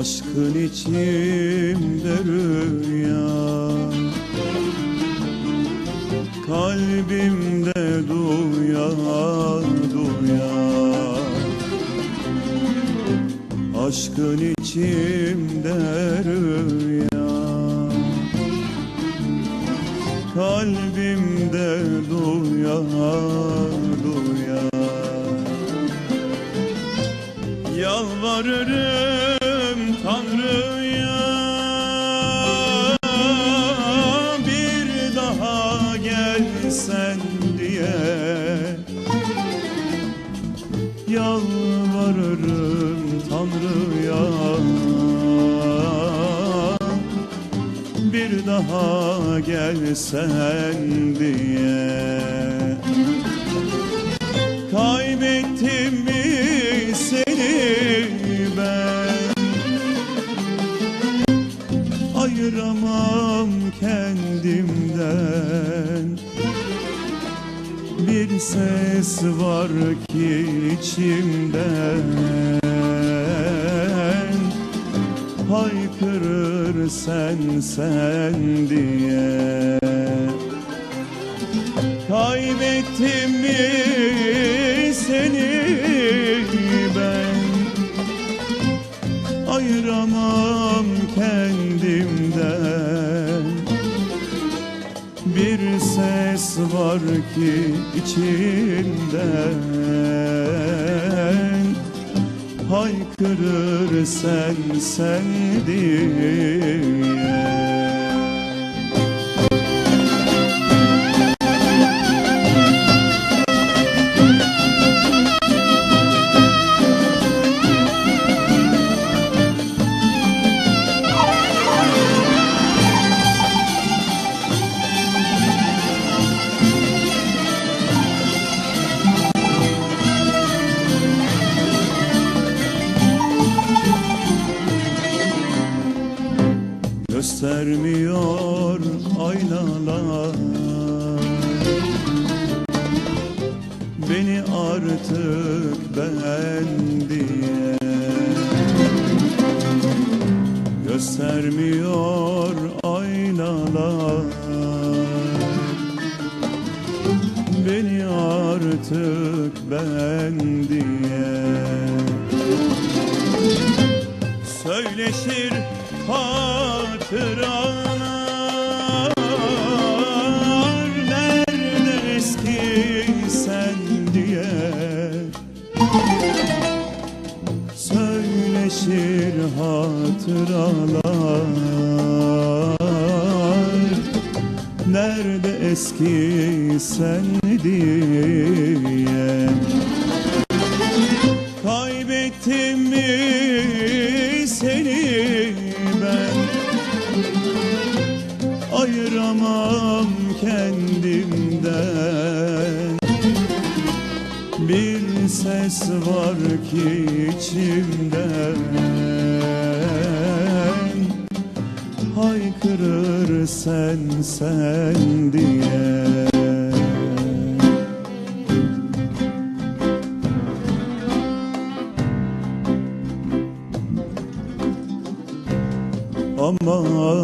Aşkın içimde rüya Kalbimde duya duya Aşkın içimde rüya Kalbimde duya duya Yalvarırım Tanrı'ya Yalvarırım Tanrı'ya bir daha gelsen diye. Kaybettim mi seni ben? Ayıramam kendimden Bir ses var ki içimden Haykırır sen sen diye. Kaybettim mi var ki içinden Haykırır sen sen diye göstermiyor aynalar. Beni artık ben diye Göstermiyor aynalar. Beni artık ben diye Söyleşir hatıralar. Nerede eski sen diye Söyleşir hatıralar. Nerede eski sen diye Ayıramam kendimden. Bir ses var ki içimden. Haykırır sen sen diye. Aman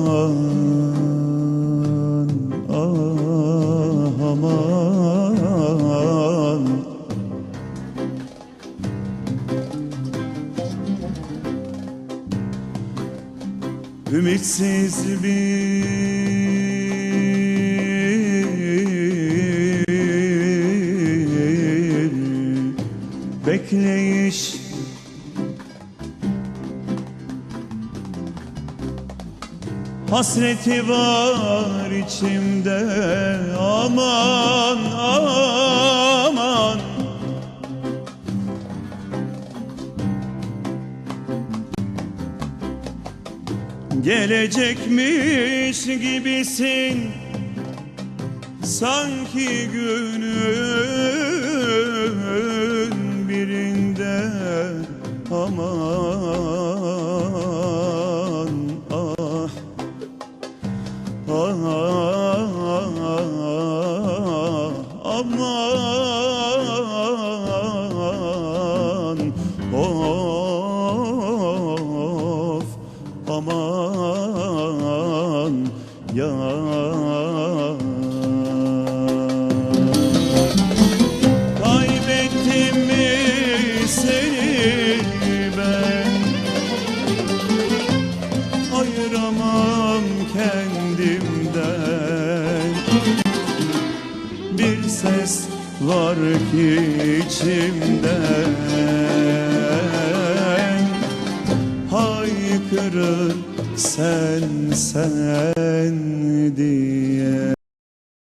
Ümitsiz bir bekleyiş. Hasreti var içimde aman aman Gelecekmiş gibisin. Sanki günün birinde Aman ah. Ah, aman Kaybettim seni ben? Ayıramam kendimden. Bir ses var ki içimden. Haykırır sen sen diye